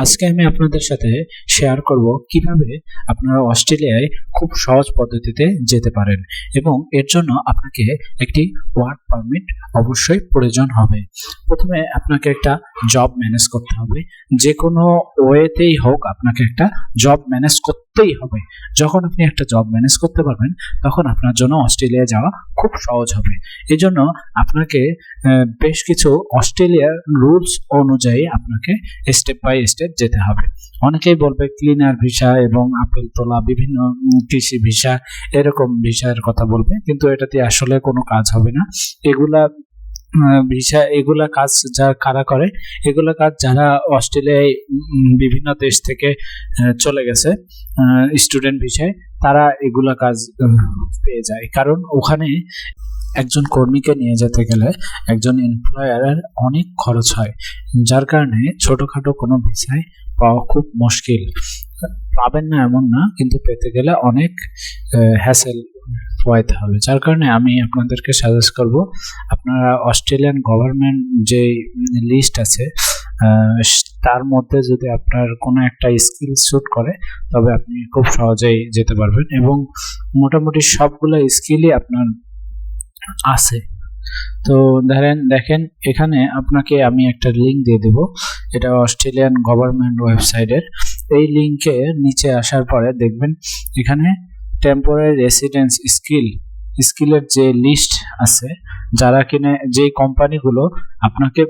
আজকে আমি আপনাদের সাথে শেয়ার করব কীভাবে আপনারা অস্ট্রেলিয়ায় খুব সহজ পদ্ধতিতে যেতে পারেন এবং এর জন্য আপনাকে একটি ওয়ার্ক পারমিট অবশ্যই প্রয়োজন হবে। প্রথমে আপনাকে একটা জব ম্যানেজ করতে হবে। যে কোনো ওয়েতেই হোক আপনাকে একটা জব ম্যানেজ করতেই হবে। যখন আপনি একটা জব ম্যানেজ করতে পারবেন, তখন আপনার জন্য অস্ট্রেলিয়া যাওয়া খুব সহজ হবে। এই জন্য আপনাকে বেশ কিছু অস্ট্রেলিয়ার রুলস অনুযায়ী আপনাকে স্টেপ বাই স্টেপ যেতে হবে। অনেকেই বলবে ক্লিনার ভিসা এবং আপেল তোলা, বিভিন্ন কৃষি ভিসা এরকম ভিসার কথা বলবে, কিন্তু এটাতে আসলে কোনো কাজ হবে না। এগুলা ভিসা এগুলা কাজ যা কারা করে, এগুলা কাজ যারা অস্ট্রেলিয়ায় বিভিন্ন দেশ থেকে চলে গেছে স্টুডেন্ট ভিসায় তারা এগুলা কাজ পেয়ে যায়। কারণ ওখানে একজন কর্মীকে নিয়ে যেতে গেলে একজন এমপ্লয়ারের অনেক খরচ হয়, যার কারণে ছোটখাটো কোনো ভিসায় পাওয়া খুব মুশকিল। পাবেন না এমন না, কিন্তু পেতে গেলে অনেক হ্যাসেল পোয়াইতে হবে। যার কারণে আমি আপনাদেরকে সাজেস্ট করব, আপনারা অস্ট্রেলিয়ান গভর্নমেন্ট যে লিস্ট আছে তার মধ্যে যদি আপনার কোনো একটা স্কিল স্যুট করে, তবে আপনি খুব সহজেই যেতে পারবেন এবং মোটামুটি সবগুলো স্কিলই আপনার আছে। তো ধরেন, দেখেন, এখানে আপনাকে আমি একটা লিংক দিয়ে দেব। এটা অস্ট্রেলিয়ান গভর্নমেন্ট ওয়েবসাইটের এই লিংকে নিচে আসার পরে দেখবেন, এখানে টেম্পোরারি রেসিডেন্স স্কিল স্কিলের যে লিস্ট আছে, যারা কিনে যে কোম্পানিগুলো আপনাকে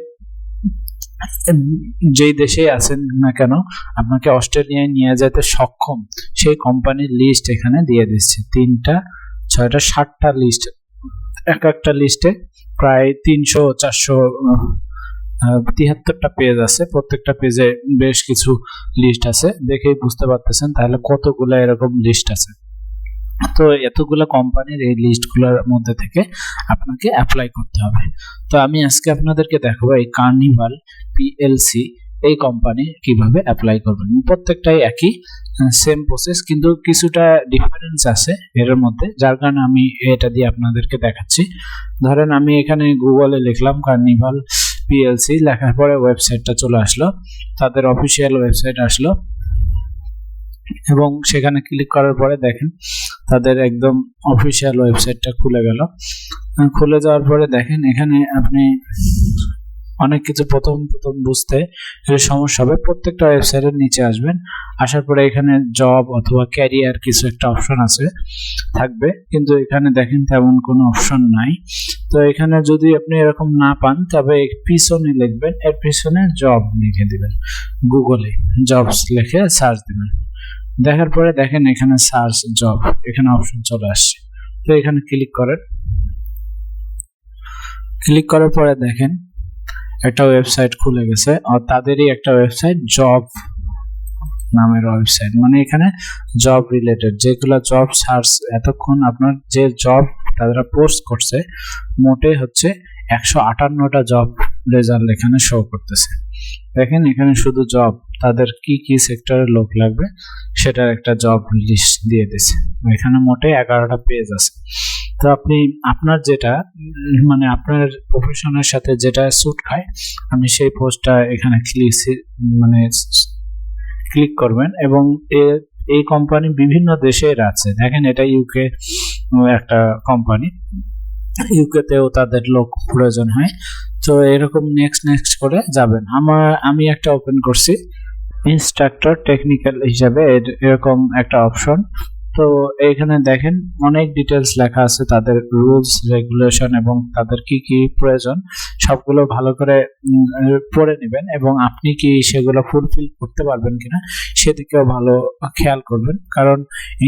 যেই দেশে আছেন না কেন, আপনাকে অস্ট্রেলিয়ায় নিয়ে যেতে সক্ষম, সেই কোম্পানির লিস্ট এখানে দিয়ে দিচ্ছে। তিনটা, ছয়টা, সাতটা লিস্ট এক একটা লিস্টে প্রায় তিনশো, চারশো তিয়াত্তরটা পেজ আছে। প্রত্যেকটা পেজে বেশ কিছু লিস্ট আছে। দেখেই বুঝতে পারতেছেন তাহলে কতগুলো এরকম লিস্ট আছে। তো এতগুলো কোম্পানির এই লিস্টগুলোর মধ্যে থেকে আপনাকে অ্যাপ্লাই করতে হবে। তো আমি আজকে আপনাদেরকে দেখাবো এই কার্নিভাল পিএলসি এই কোম্পানি কীভাবে অ্যাপ্লাই করবেন। প্রত্যেকটাই একই সেম প্রসেস কিন্তু কিছুটা ডিফারেন্স আছে এর মধ্যে, যার কারণে আমি এটা দিয়ে আপনাদেরকে দেখাচ্ছি। ধরেন আমি এখানে গুগলে লিখলাম কার্নিভাল পিএলসি লেখার পরে ওয়েবসাইটটা চলে আসলো, তাদের অফিসিয়াল ওয়েবসাইট আসলো। এবং সেখানে ক্লিক করার পরে দেখেন, তাদের একদম অফিসিয়াল ওয়েবসাইটটা খুলে গেল। খুলে যাওয়ার পরে দেখেন, এখানে আপনি অনেক কিছু প্রথম প্রথম বুঝতে সমস্যা হবে। প্রত্যেকটা ওয়েবসাইটের নিচে আসবেন। আসার পরে এখানে জব অথবা ক্যারিয়ার কিছু একটা অপশন আছে, থাকবে। কিন্তু এখানে দেখেন তেমন কোনো অপশন নাই। তো এখানে যদি আপনি এরকম না পান, তবে পিছনে লিখবেন, এর পিছনে জব লিখে দিবেন। গুগলে জবস লিখে সার্চ দিবেন। দেখার পরে দেখেন এখানে সার্চ জব এখানে অপশন চলে আসছে। তো এখানে ক্লিক করেন। ক্লিক করার পরে দেখেন একটা ওয়েবসাইট খুলে গেছে আর তাদেরই একটা ওয়েবসাইট জব নামের ওয়েবসাইট মানে এখানে জব রিলেটেড যেগুলো জব সার্চ এতক্ষণ আপনার যে জব তারা পোস্ট করছে মোটে হচ্ছে একশো আটান্নটা জব রেজাল্ট এখানে শো করতেছে। দেখেন, এখানে শুধু জব তাদের কি কি সেক্টরের লোক লাগবে, সেটার একটা জব লিস্ট দিয়ে দিছে। এখানে মোটে এগারোটা পেজ আছে। তো আপনি, আপনার যেটা মানে আপনার প্রফেশনের সাথে যেটা স্যুট খায় আমি সেই পোস্টটা এখানে ক্লিক মানে ক্লিক করবেন এবং এই কোম্পানি বিভিন্ন দেশের আছে। দেখেন, এটা ইউকে একটা কোম্পানি ইউকেতেও তাদের লোক প্রয়োজন হয়। তো এরকম নেক্সট নেক্সট করে যাবেন। আমার, আমি একটা ওপেন করছি। ইনস্ট্রাক্টর টেকনিক্যাল হিসাবে এর- এরকম একটা অপশন তো এখানে দেখেন অনেক ডিটেলস লেখা আছে তাদের রুলস রেগুলেশন এবং তাদের কি কি প্রয়োজন। সবগুলো ভালো করে পড়ে নেবেন এবং আপনি কি সেগুলো ফুলফিল করতে পারবেন কিনা সেদিকেও ভালো খেয়াল করবেন। কারণ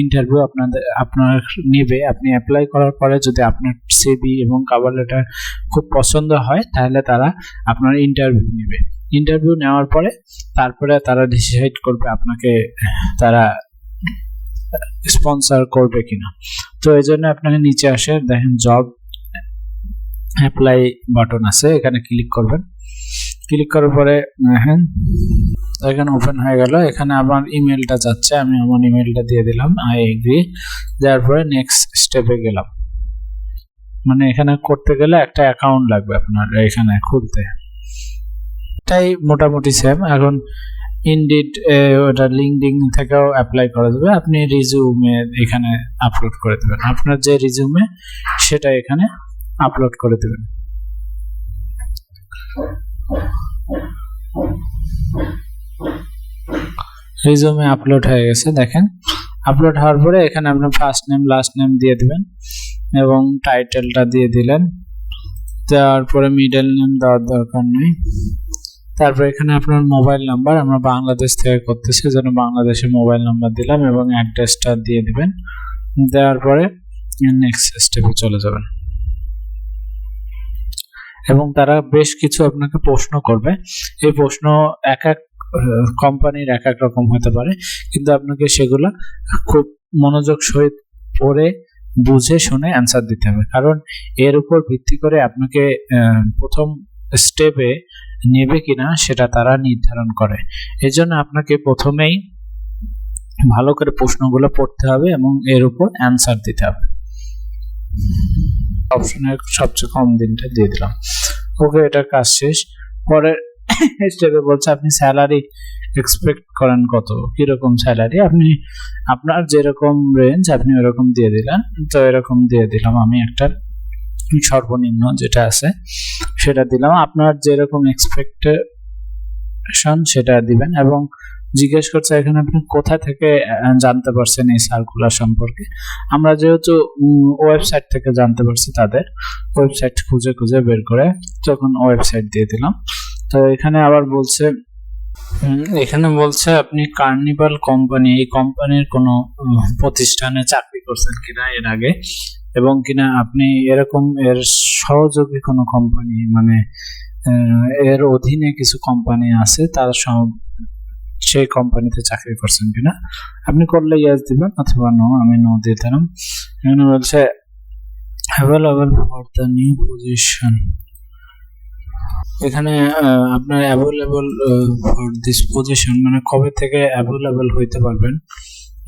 ইন্টারভিউ আপনাদের, আপনার নেবে, আপনি অ্যাপ্লাই করার পরে যদি আপনার সিবি এবং কাভার লেটার খুব পছন্দ হয়, তাহলে তারা আপনার ইন্টারভিউ নেবে। ইন্টারভিউ নেওয়ার পরে তারপরে তারা ডিসাইড করবে আপনাকে, তারা স্পন্সর করবে কিনা। তো এই জন্য আপনাকে নিচে আসে দেখেন জব অ্যাপ্লাই বাটন আছে, এখানে ক্লিক করবেন। ক্লিক করার পরে হ্যাঁ এখানে ওপেন হয়ে গেল। এখানে আমার ইমেলটা যাচ্ছে, আমি আমার ইমেলটা দিয়ে দিলাম আই এগ্রি দেওয়ার পরে নেক্সট স্টেপে গেলাম। মানে এখানে করতে গেলে একটা অ্যাকাউন্ট লাগবে আপনার, এখানে খুলতে। এটাই মোটামুটি সেম এখন ইনডিড ওটা লিঙ্কডিং থেকেও অ্যাপ্লাই করা যাবে। আপনি রিজিউমে এখানে আপলোড করে দেবেন। আপনার যে রিজিউমে সেটা এখানে আপলোড করে দেবেন। রিজিউমে আপলোড হয়ে গেছে, দেখেন। আপলোড হওয়ার পরে এখানে আপনার ফার্স্ট নেম লাস্ট নেম দিয়ে দিবেন এবং টাইটেলটা দিয়ে দিলেন। তারপরে মিডল নেম দেওয়ার দরকার নেই। তারপর এখানে আপনার মোবাইল নাম্বার আমরা বাংলাদেশ থেকে করতেছি জন্য বাংলাদেশের মোবাইল নাম্বার দিলাম এবং অ্যাড্রেসটা দিয়ে দিবেন। দেওয়ার পরে নেক্সট স্টেপে চলে যাবেন। এবং তারা বেশ কিছু আপনাকে প্রশ্ন করবে। এই প্রশ্ন এক এক কোম্পানির এক এক রকম হতে পারে, কিন্তু আপনাকে সেগুলো খুব মনোযোগ সহিত পড়ে, বুঝে, শুনে অ্যান্সার দিতে হবে। কারণ এর উপর ভিত্তি করে আপনাকে প্রথম স্টেপে নেবে কিনা সেটা তারা নির্ধারণ করে। এজন্য আপনাকে প্রথমেই ভালো করে প্রশ্নগুলো পড়তে হবে এবং এর উপর অ্যান্সার দিতে হবে। অপশনের সবচেয়ে কম দিনটা দিয়ে দিলাম। ওকে এটা কাজ শেষ। পরের স্টেপে বলছে, আপনি স্যালারি এক্সপেক্ট করেন কত? কীরকম স্যালারি আপনি, আপনার যেরকম রেঞ্জ আপনি ওরকম দিয়ে দিলেন। তো এরকম দিয়ে দিলাম আমি একটা সর্বনিম্ন যেটা আছে, সেটা দিলাম। আপনার যেরকম এক্সপেকটেশন সেটা দিবেন এবং জিজ্ঞেস করছে, এখানে আপনি কোথা থেকে জানতে পারছেন এই সার্কুলার সম্পর্কে? আমরা যেহেতু ওয়েবসাইট থেকে জানতে পারছি তাদের ওয়েবসাইট খুঁজে খুঁজে বের করে তখন ওয়েবসাইট দিয়ে দিলাম। তো এখানে আবার বলছে এখানে বলছে আপনি কার্নিভাল কোম্পানি এই কোম্পানির কোনো প্রতিষ্ঠানে চাকরি করছেন কিনা এর আগে এবং কিনা আপনি এরকম এর সহযোগী কোনো কোম্পানি মানে এর অধীনে কিছু কোম্পানি আছে, তার সেই কোম্পানিতে চাকরি করছেন কিনা? আপনি করলে ইয়াস দিবেন অথবা নো আমি নো দিয়ে দিলাম। এখানে বলছে available for the new position এখানে আপনার অ্যাভেলেবল ফর দিস পজিশন মানে কবে থেকে অ্যাভেলেবল হইতে পারবেন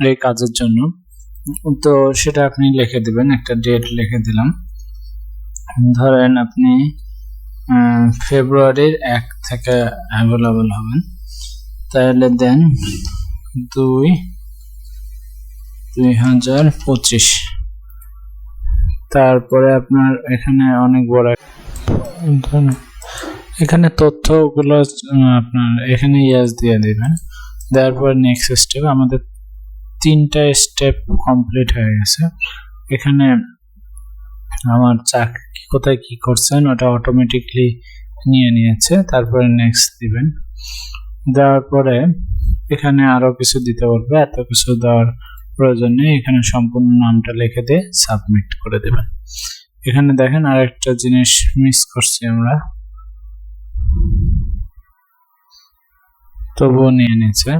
এই কাজের জন্য। তো সেটা আপনি লিখে দিবেন, একটা ডেট লিখে দিলাম। ধরেন আপনি ফেব্রুয়ারির এক থেকে অ্যাভেলেবল হবেন। তাহলে দেন দুই দুই হাজার পঁচিশ। তারপরে আপনার এখানে অনেক বড় এখানে তথ্যগুলো আপনার এখানে ইয়াস দিয়ে দিবেন। দেওয়ার পর নেক্সট স্টেপ আমাদের তিনটা স্টেপ কমপ্লিট হয়ে গেছে। এখানে আমার চাকরি কোথায় কি করছেন ওটা অটোমেটিকলি নিয়ে নিয়েছে। তারপরে নেক্সট দিবেন। দেওয়ার পরে এখানে আরও কিছু দিতে বলবে, এত কিছু দেওয়ার প্রয়োজন নেই। এখানে সম্পূর্ণ নামটা লিখে দিয়ে সাবমিট করে দেবেন। এখানে দেখেন আরেকটা জিনিস মিস করছি আমরা। তবুও নিয়ে নিচ্ছে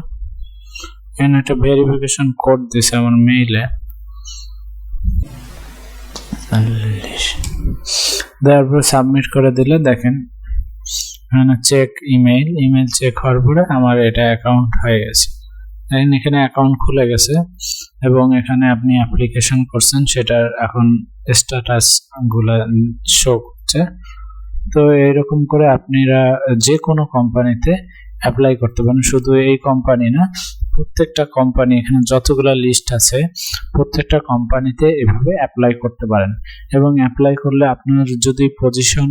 এখানে একটা ভেরিফিকেশন কোড দিছে আমার মেইলে দেওয়ার পর সাবমিট করে দিলে দেখেন এখানে চেক ইমেইল ইমেইল চেক হওয়ার পরে আমার এটা অ্যাকাউন্ট হয়ে গেছে। দেখেন এখানে অ্যাকাউন্ট খুলে গেছে এবং এখানে আপনি অ্যাপ্লিকেশন করছেন সেটার এখন স্ট্যাটাসগুলা শো করছে। তো এরকম করে আপনারা যে কোনো কোম্পানিতে অ্যাপ্লাই করতে পারেন। শুধু এই কোম্পানি না, প্রত্যেকটা কোম্পানি এখানে যতগুলা লিস্ট আছে, প্রত্যেকটা কোম্পানিতে এভাবে অ্যাপ্লাই করতে পারেন। এবং অ্যাপ্লাই করলে আপনার যদি পজিশন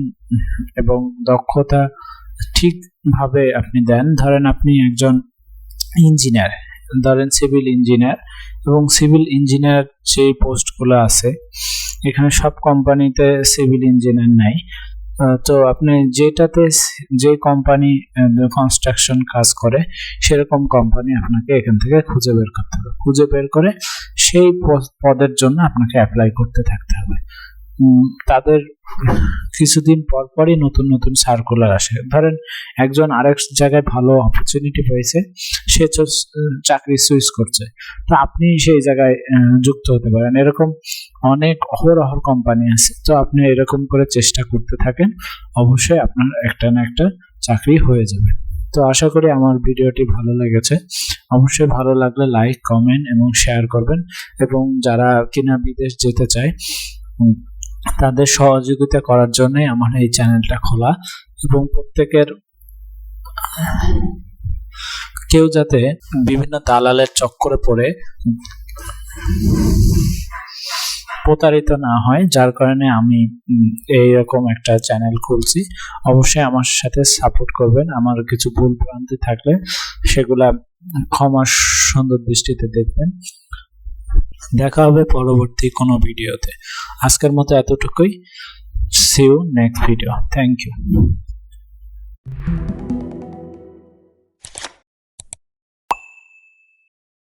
এবং দক্ষতা ঠিকভাবে আপনি দেন, ধরেন আপনি একজন ইঞ্জিনিয়ার ধরেন সিভিল ইঞ্জিনিয়ার এবং সিভিল ইঞ্জিনিয়ার যে পোস্টগুলো আছে, এখানে সব কোম্পানিতে সিভিল ইঞ্জিনিয়ার নাই। তো আপনি যেটাতে যে কোম্পানি কনস্ট্রাকশন কাজ করে, সেরকম কোম্পানি আপনাকে এখান থেকে খুঁজে বের করতে হবে। খুঁজে বের করে সেই পদের জন্য আপনাকে অ্যাপ্লাই করতে থাকতে হবে। তাদের কিছুদিন পর পরই নতুন নতুন সার্কুলার আসে। ধরেন একজন আরেক জায়গায় ভালো অপরচুনিটি পেয়েছে, সে চাকরি সুইচ করছে। তো আপনি সেই জায়গায় যুক্ত হতে পারেন। এরকম অনেক অহরহর কোম্পানি আছে। তো আপনি এরকম করে চেষ্টা করতে থাকেন, অবশ্যই আপনার একটা না একটা চাকরি হয়ে যাবে। তো আশা করি আমার ভিডিওটি ভালো লেগেছে। অবশ্যই ভালো লাগলে লাইক কমেন্ট এবং শেয়ার করবেন। এবং যারা কিনা বিদেশ যেতে চায় তাদের সহযোগিতা করার জন্যই আমার এই চ্যানেলটা খোলা এবং প্রত্যেকের কেউ যাতে বিভিন্ন দালালের চক্করে পড়ে প্রতারিত না হয় যার কারণে আমি উম, এইরকম একটা চ্যানেল খুলছি। অবশ্যই আমার সাথে সাপোর্ট করবেন। আমার কিছু ভুল ভ্রান্তি থাকলে সেগুলা ক্ষমা সুন্দর দৃষ্টিতে দেখবেন। দেখা হবে পরবর্তী কোনো ভিডিওতে। আজকের মতো এতটুকুই। See next video thank you